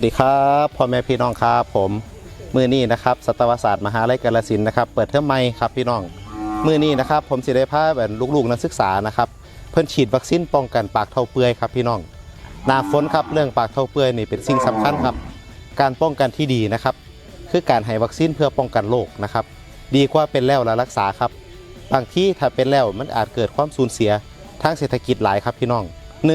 วัสดีครับพ่อแม่พี่น้องครับผมมือนี้นะครับสัตวศาสตร์มหาลัยกาฬสินนะครับ เปิดเทอมใหม่ครับพี่น้องมือนี้นะครับผมสิได้พาแบบลูกๆนักศึกษานะครับเพิ่นฉีดวัคซีนป้องกันปากเท่าเปื่อยครับพี่น้องหน้าฝนครับเรื่องปากเท่าเปื่อยนี่เป็นสิ่งสำคัญครับ การป้องกันที่ดีนะครับ คือการให้วัคซีนเพื่อป้องกันโรคนะครับ ดีกว่าเป็นแล้วแล้วรักษาครับบางที่ถ้าเป็นแล้วมันอาจเกิดความสูญเสียทางเศรษฐกิจหลายครับพี่น้อง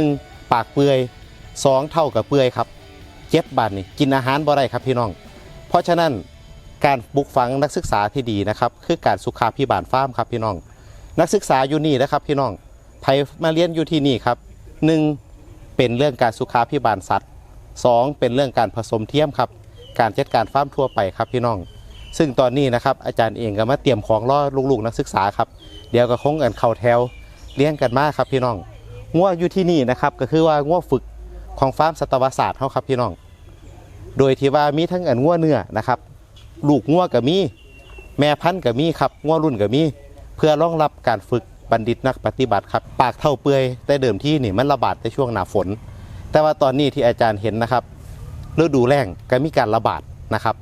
1. ปากเปื่อย 2. เท่ากับเปื่อยครับ เจ็บบาดนี่กินอาหารบ่ได้ครับพี่น้อง เพราะฉะนั้นการปลูกฝังนักศึกษาที่ดีนะครับคือการสุขาพิบาลฟาร์มครับพี่น้อง นักศึกษาอยู่นี่นะครับพี่น้องไผมาเรียนอยู่ที่นี่ครับหนึ่งเป็นเรื่องการสุขาพิบาลสัตว์สองเป็นเรื่องการผสมเทียมครับ การจัดการฟาร์มทั่วไปครับพี่น้อง ซึ่งตอนนี้นะครับอาจารย์เองก็มาเตรียมของล่อลูกๆนักศึกษาครับเดี๋ยวก็คงกันเข่าแถวเลี้ยงกันมากครับพี่น้องง่วอยู่ที่นี่นะครับก็คือว่าง่วฝึก ของฟาร์มสัตวศาสตร์เขาครับพี่น้อง โดยที่ว่ามีทั้งอันง่วเนื้อนะครับ ลูกง่วกับมี แม่พันธุ์กับมีครับง่วรุ่นกับมี เพื่อรองรับการฝึกบัณฑิตนักปฏิบัติครับ ปากเท่าเปื่อยแต่เดิมที่นี่มันระบาดในช่วงหนาฝน แต่ว่าตอนนี้ที่อาจารย์เห็นนะครับฤดูแล้งก็มีการระบาดนะครับ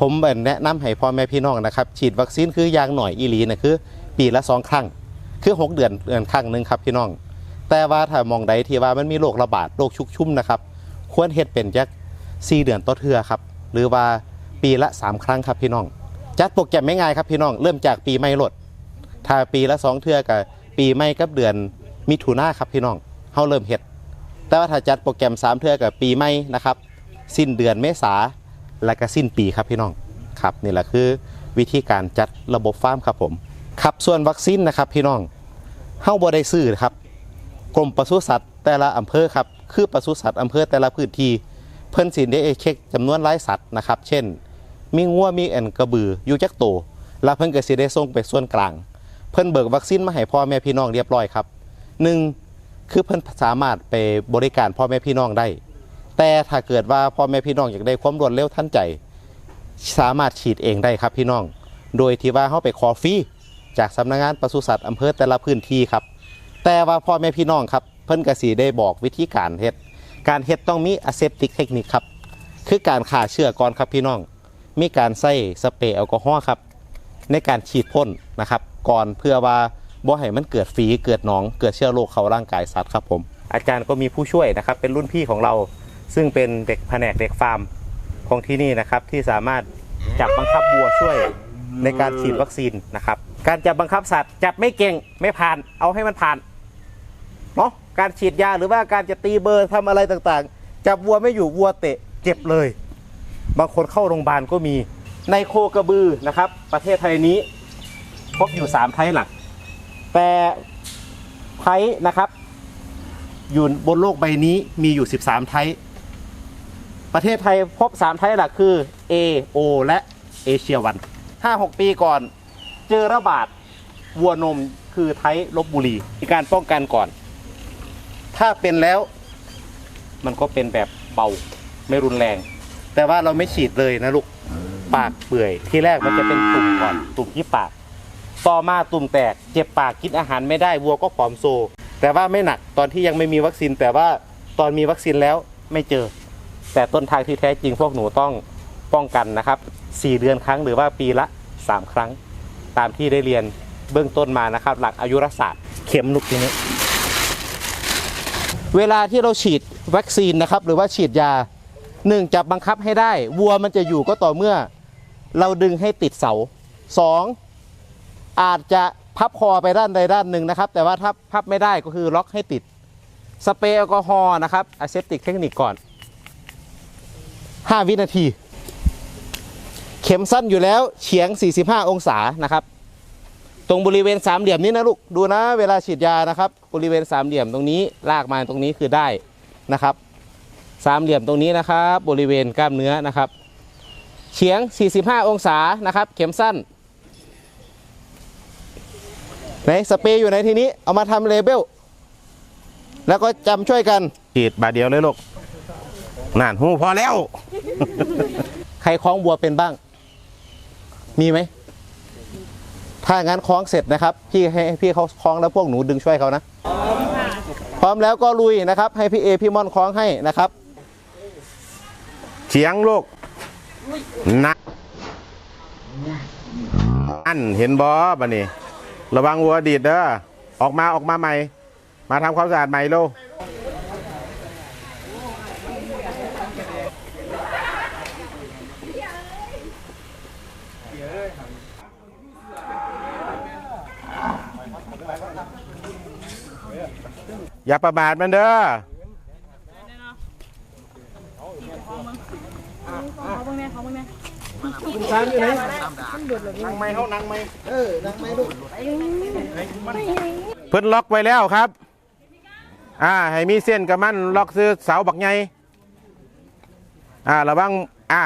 ผมแนะนำให้พ่อแม่พี่น้องนะครับ ฉีดวัคซีนคืออย่างหน่อยอีหลีนะคือ ปีละสองครั้ง คือ 6 เดือนเดือนครั้งหนึ่งครับพี่น้อง แต่ว่าถ้ามองใดที่ว่ามันมีโรคระบาดโรคชุกชุ่มนะครับ ควรเฮ็ดเป็นจัก4เดือนต่อเทื่อครับ หรือว่าปีละ 3 ครั้งครับพี่น้อง จัดโปรแกรมไม่ง่ายครับพี่น้อง เริ่มจากปีใหม่ลด ถ้าปีละสองเทื่อกับปีใหม่กับเดือนมิถุนาครับพี่น้องเฮาเริ่มเฮ็ด แต่ว่าถ้าจัดโปรแกรม 3 เทื่อกับปีใหม่นะครับ สิ้นเดือนเมษาและก็สิ้นปีครับพี่น้อง ครับ นี่แหละคือวิธีการจัดระบบฟาร์มครับผม ครับส่วนวัคซีนนะครับพี่น้องเฮาบ่ได้ซื้อครับ กรมปศุสัตว์แต่ละอำเภอครับคือปศุสัตว์อำเภอแต่ละพื้นที่เพิ่นสินได้เช็คจำนวนรายสัตว์นะครับ เช่น มีงัวมีแอนกระบืออยู่จักโต แล้วเพิ่นก็สิได้ส่งไปส่วนกลาง เพิ่นเบิกวัคซีนมาให้พ่อแม่พี่น้องเรียบร้อยครับหนึ่งคือเพิ่นสามารถไปบริการพ่อแม่พี่น้องได้ แต่ถ้าเกิดว่าพ่อแม่พี่น้องอยากได้ความรวดเร็วทันใจ สามารถฉีดเองได้ครับพี่น้อง โดยที่ว่าเขาไปขอฟรีจากสำนักงานปศุสัตว์อำเภอแต่ละพื้นที่ครับ แต่ว่าพ่อแม่พี่น้องครับ เพิ่นกสีได้บอกวิธีการเฮ็ด การเฮ็ดต้องมีอะเซปติกเทคนิคครับ คือการฆ่าเชื้อก่อนครับพี่น้อง มีการใส่สเปรย์แอลกอฮอล์ครับ ในการฉีดพ่นนะครับ ก่อนเพื่อว่าบ่ให้มันเกิดฝีเกิดหนอง เกิดเชื้อโรคเข้าร่างกายสัตว์ครับผม อาจารย์ก็มีผู้ช่วยนะครับ เป็นรุ่นพี่ของเรา ซึ่งเป็นเด็กแผนกเด็กฟาร์มของที่นี่นะครับ ที่สามารถจับบังคับวัวช่วยในการฉีดวัคซีนนะครับ การจับบังคับสัตว์จับไม่เก่งไม่ผ่าน เอาให้มันผ่าน การฉีดยาหรือว่าการจะตีเบอร์ทำอะไรต่างๆ จับวัวไม่อยู่วัวเตะเจ็บเลย บางคนเข้าโรงพยาบาลก็มีในโคกระบือนะครับ ประเทศไทยนี้ พบอยู่ 3ไทยหลัก แต่ไทยนะครับ อยู่บนโลกใบนี้มีอยู่ 13ไทยประเทศไทยพบ 3 ไทยหลักคือ A O และเอเชียวัน5-6 ปีก่อน เจอระบาดวัวนมคือไทยลบบุรีมีการป้องกันก่อน ถ้าเป็นแล้ว มันก็เป็นแบบเบาไม่รุนแรง แต่ว่าเราไม่ฉีดเลยนะลูกปากเปื่อย ที่แรกมันจะเป็นตุ่มก่อนตุ่มที่ปาก ต่อมาตุ่มแตก เจ็บปากกินอาหารไม่ได้วัวก็ผอมโซ แต่ว่าไม่หนักตอนที่ยังไม่มีวัคซีน แต่ว่าตอนมีวัคซีนแล้วไม่เจอ แต่ต้นทางที่แท้จริงพวกหนูต้องป้องกันนะครับ 4 เดือนครั้งหรือว่าปีละ 3 ครั้ง ตามที่ได้เรียนเบื้องต้นมานะครับ หลักอายุรศาสตร์เข็มลูกทีนี้ เวลาที่เราฉีดวัคซีนนะครับหรือว่าฉีดยาหนึ่งจับบังคับให้ได้ วัวมันจะอยู่ก็ต่อเมื่อ เราดึงให้ติดเสาสองอาจจะพับคอไปด้านใดด้านหนึ่งนะครับ แต่ว่าถ้าพับไม่ได้ก็คือล็อกให้ติด สเปรย์แอลกอฮอล์นะครับอะเซปติกเทคนิคก่อน 5 วินาที เข็มสั้นอยู่แล้วเฉียง 45 องศานะครับ ตรงบริเวณสามเหลี่ยมนี้นะลูกดูนะ เวลาฉีดยานะครับ บริเวณสามเหลี่ยมตรงนี้ลากมาตรงนี้คือได้นะครับสามเหลี่ยมตรงนี้นะครับ บริเวณกล้ามเนื้อนะครับเฉียง 45 องศานะครับ เข็มสั้นไหนสเปรย์อยู่ไหนทีนี้เอามาทำเลเบลแล้วก็จำช่วยกันฉีดบาทเดียวเลยลูกนั่นหูพอแล้ว ใครคล้องบัวเป็นบ้าง มีไหม ถ้างั้นคล้องเสร็จนะครับ พี่ให้พี่เขาคล้องแล้วพวกหนูดึงช่วยเขานะ พร้อมแล้วก็ลุยนะครับ ให้พี่เอพี่ม่อนคล้องให้นะครับเฉียงลูกนะอันเห็นบอบันนี้ระวังวัวดีดเด้อออกมาออกมาใหม่ มาทำความสะอาดใหม่ลูก อย่าประมาทมันเด้อนั่งไม่เขานั่งไม่เออนั่งไม่ลูกเพิ่นล็อกไว้แล้วครับ อ่า ให้มีเส้นกับมันล็อกซื้อเสาบักไงอ่าระวังอ่า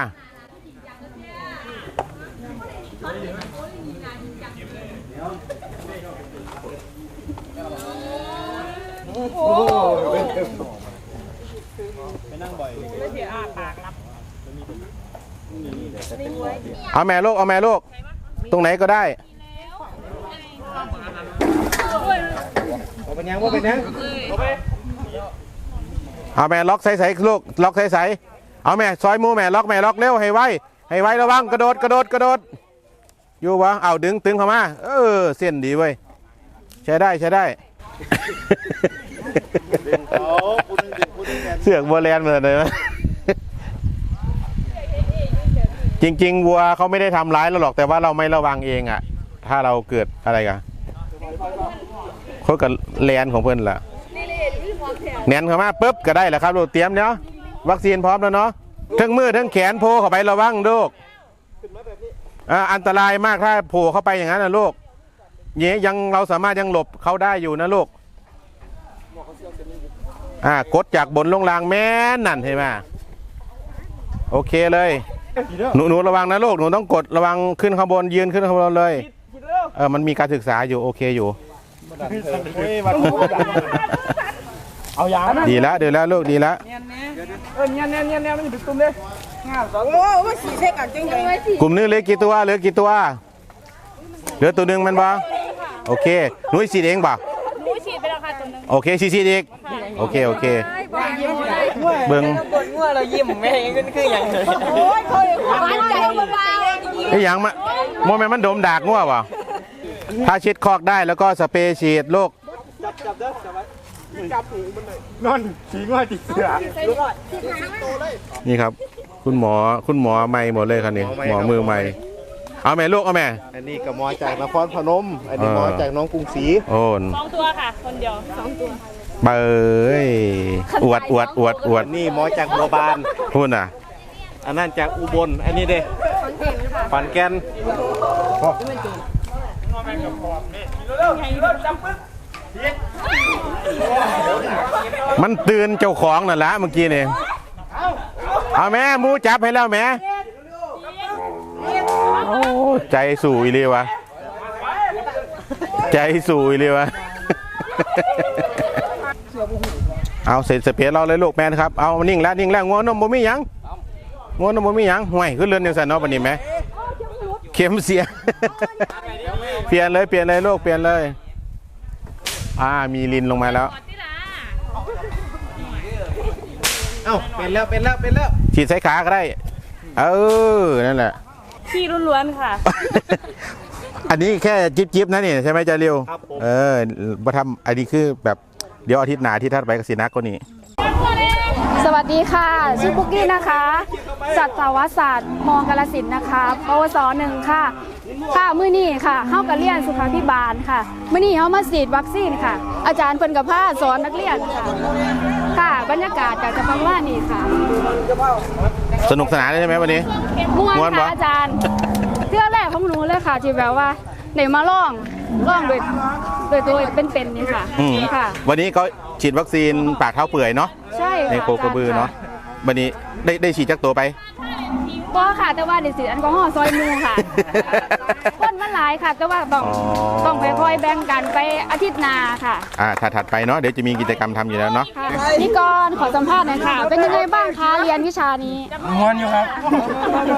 เอาแม่ลูกเอาแม่ลูก ตรงไหนก็ได้เป็นยังว่าเป็นยังเอาแม่ล็อกใส่ใส่ลูกล็อกใส่ใส่เอาแม่ซอยหมูแม่ล็อกแม่ล็อกเร็วให้ไวให้ไวระวังกระโดดกระโดดกระโดดอยู่วะเอาดึงตึงเข้ามา เออเส้นดีเว้ยใช้ได้ใช้ได้ เสือกบัวแลนเหมือนเลยไหมจริง ๆ วัวเขาไม่ได้ทำร้ายเราหรอกแต่ว่าเราไม่ระวังเองอะ ถ้าเราเกิดอะไรกันเขากับแลนของเพื่อนล่ะแนนเข้ามาปุ๊บก็ได้แหละครับลูกเตรียมเนาะวัคซีนพร้อมแล้วเนาะทั้งมือทั้งแขนโผล่เข้าไประวังลูกอันตรายมากถ้าโผล่เข้าไปอย่างนั้นนะลูกเนี้ยยังเราสามารถยังหลบเขาได้อยู่นะลูก อ่ากดจากบนลงล่างแม่นนั่นเห็นไหมโอเคเลย หนูหนูระวังนะลูกหนูต้องกดระวังขึ้นข้างบนยืนขึ้นข้างบนเลยเออมันมีการศึกษาอยู่โอเคอยู่เอายางนะดีแล้วดีแล้วลูกดีแล้วเออเนี่ยเนี่ยเนี่ยเนี่ยมันถึงตุ้มเลยงาสองโอ้ว่าสีเส้กันจังเลยกลุ่มนี้เหลือกี่ตัวเหลือกี่ตัวเหลือตัวหนึ่งมันบ่โอเคหนุ่ยสีเองบ่ โอเคสีสีอีกโอเคโอเค เบิ่งบนงัวเรายิ้มแม่งขึ้นคืออย่างเลยโอ้ยเขาหวานใจเบาไอ้หยังมาโมแมนมันดมดากงัวบ่ถ้าชิดคอกได้แล้วก็สเปรย์ฉีดลูกนอนขี่งัวติดเสือนี่ครับ คุณหมอคุณหมอใหม่หมดเลยครับนี่หมอมือใหม่ เอาแม่ลูกเอาแม่ อันนี้ก็หมอจากนครพนม อันนี้เออหมอจากน้องกรุงศรีโอ้นสองตัวค่ะ คนเดียวสองตัวเบยอวดอวดอวดอวดอันนี้หมอจากบัวบานพูดน่ะ อันนั้นจากอุบล อันนี้เด้ขอนแก่นมันตื่นเจ้าของนั่นละเมื่อกี้นี่เอาแม่หมูจับให้แล้วแม่โอ้ ใจสู่อีเลยวะ ใจสู่อีเลยวะ เอาเสร็จสเปียเราเลยลูกแม่นะครับ เอานิ่งแล้วนิ่งแล้วงัวนมบ่มีหยังงัวนมบ่มีหยังห่วยขึ้นเรือนยังสันเนาะวันนี้ไหมเข็มเสีย เปลี่ยนเลยเปลี่ยนเลยลูกเปลี่ยนเลย อ่ามีลินลงมาแล้วกอดที่ละเอ้าเป็นแล้วเป็นแล้วเป็นแล้วฉีดใส่ขาก็ได้ เออ นั่นแหละ ขี้ล้วนๆค่ะ อันนี้แค่จิบจิบๆนะนี่ใช่ไหมจาเรียวครับผม เออมาทำอันนี้คือแบบเดี๋ยวอาทิตย์หน้าที่ทัดไปกับสีนักก็นี่สวัสดีค่ะ ชื่อปุ๊กกี้นะคะ สัตวศาสตร์มอกาลสินธุ์นะคะปวสหนึ่งค่ะ ค่ะ มื้อนี้ค่ะเฮากับเรียนสุขาพิบาลค่ะ มื้อนี้เฮามาฉีดวัคซีนค่ะ อาจารย์เพิ่นกับผ้าสอนนักเรียนค่ะ ค่ะ บรรยากาศก็จะประมาณนี้ค่ะ สนุกสนานเลยใช่ไหมวันนี้ ม่วนม่วนบ่ค่ะอาจารย์เทื่อแรกของหนูเลยค่ะที่แบบว่าได้มาลองลองโดยโดยตัวเป็นๆนี่ค่ะอืมค่ะ วันนี้เขาฉีดวัคซีนปากเท้าเปื่อยเนาะใช่ค่ะในโคกระบือเนาะวันนี้ได้ได้ฉีดจักตัวไป บ่ค่ะ แต่ว่าได้สีแอลกอฮอล์ซอยหมูค่ะ คนมันหลายค่ะ แต่ว่าต้องอ๋อ ต้องค่อยๆแบ่งกันไปอาทิตย์หน้าค่ะอ่าถัดถัดไปเนาะเดี๋ยวจะมีกิจกรรมทำอยู่แล้วเนาะค่ะนี่ก่อนขอสัมภาษณ์หน่อยค่ะ เป็นยังไงบ้างคะเรียนวิชานี้ งอนอยู่ครับ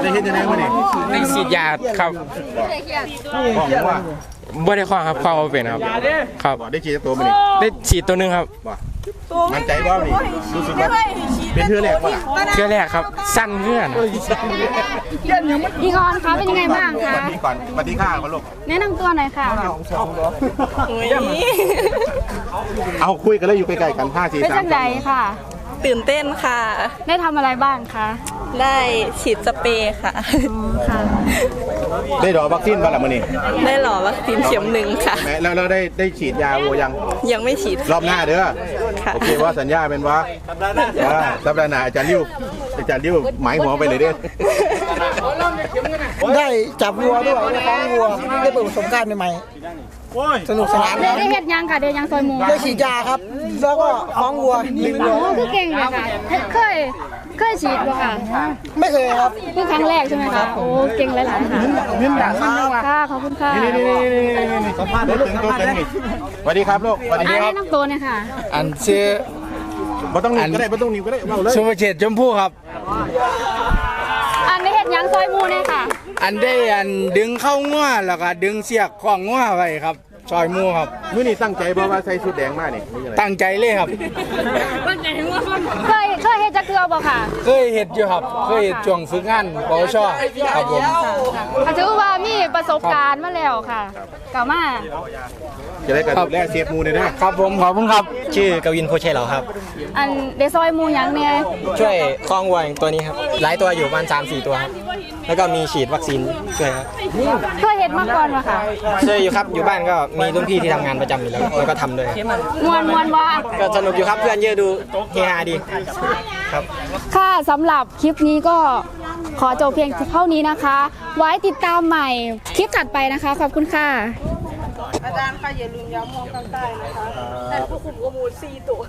ได้เห็นยังไงวันนี้ในฉีดยาครับบอกว่าบ่ได้ข้อครับเข้าบ่เป็นครับ ครับ บอกได้ฉีดจักตัวมานี่ได้ฉีดตัวหนึงครับบอก มั่นใจบ่นี่รู้สึกว่าเป็นเทือแรกป่ะเชื่อแรกครับ สั้นเพื่อนพี่กรณ์คะเป็นยังไงบ้างคะนี่ก่อนสวัสดีค่ะคุณลูกแนะนำตัวหน่อยค่ะเอาคุยกันแล้วอยู่ใกล้ๆกัน5 4เป็นจัง3ไดค่ะ ตื่นเต้นค่ะ ได้ทำอะไรบ้างคะ ได้ฉีดสเปรย์ค่ะค่ะ ได้ดอกวัคซีนบ้างล่ะมื้อนี้ได้หล่อวัคซีนเข็มหนึ่งค่ะแม่แล้วเราได้ได้ฉีดยาโวยังยังไม่ฉีดรอบหน้าเด้อค่ะ โอเคว่าสัญญาเป็นว่าว่าสัปดาห์หน้าอาจารย์ริ้วอาจารย์ริ้วหมายหัวไปเลยเด้อได้จับวัวด้วยได้ฟ้องวัวได้เปิดประสบการณ์ใหม่ๆ สนุกสนานได้ครับได้เฮ็ดยังค่ะได้ยังซอยหมูได้ฉีดยาครับ แล้วก็ฟ้องวัวยิงวัว โอ้คือเก่งเลยค่ะเคยเคยฉีดบ่ค่ะไม่เคยครับ เพิ่งครั้งแรกใช่ไหมคะโอ้เก่งหลายๆค่ะมิ้นด่างมันยังวะค่ะขอบคุณค่ะนี่นี่นี่นี่นี่นี่สัมภาษณ์ตัวตึงตัวตึงนี่สวัสดีครับลูกสวัสดีอ่าครัให้บน้องตัวหน่อยค่ะอันชื่อบ่ต้องหนีบก็ได้บ่ต้องหนีบก็ได้เอาเลย สุภเชษฐ์ชมพู่ครับ อันได้เฮ็ดยังซอยหมูเนี่ยค่ะ อันได้อันดึงเข้าง้วแล้วก็ดึงเสียกของง้วไว้ครับซอยหมูครับ มื้อนี้ตั้งใจบ่ว่าใส่ชุดแดงมานี่หรือยังไงตั้งใจเลยครับ เคยเคยเฮ็ดจักเทือบ่ค่ะเคยเห็ดอยู่ครับ เคยเห็ดช่วงฝึกงานปวชครับผมก็ถือว่ามีประสบการณ์มาแล้วค่ะกลับมา จะได้กันดูแลเซฟหมูเนี่ยนะครับผมขอบคุณครับ ชื่อกวินโพเชเหลาครับ อันได้ซอยหมูหยังเนี่ยช่วยคล้องวัวอย่างตัวนี้ครับ หลายตัวอยู่ประมาณ3 4 ตัวครับ แล้วก็มีฉีดวัคซีนช่วยครับเคยเฮ็ดมาก่อนบ่ค่ะช่วยอยู่ครับ อยู่บ้านก็มีรุ่นพี่ที่ทำงานประจำอยู่แล้วแล้วก็ทำด้วยครับมวนมวนบ่ก็สนุกอยู่ครับเพื่อนเยอะดูเฮฮาดีครับ ค่ะสำหรับคลิปนี้ก็ขอจบเพียงเท่านี้นะคะ ไว้ติดตามใหม่คลิปถัดไปนะคะ ขอบคุณค่ะ อาจารย์ค่ะอย่าลืมย้ำมองข้างใต้นะคะแต่ผู้คุมก็มูลสี่ตัว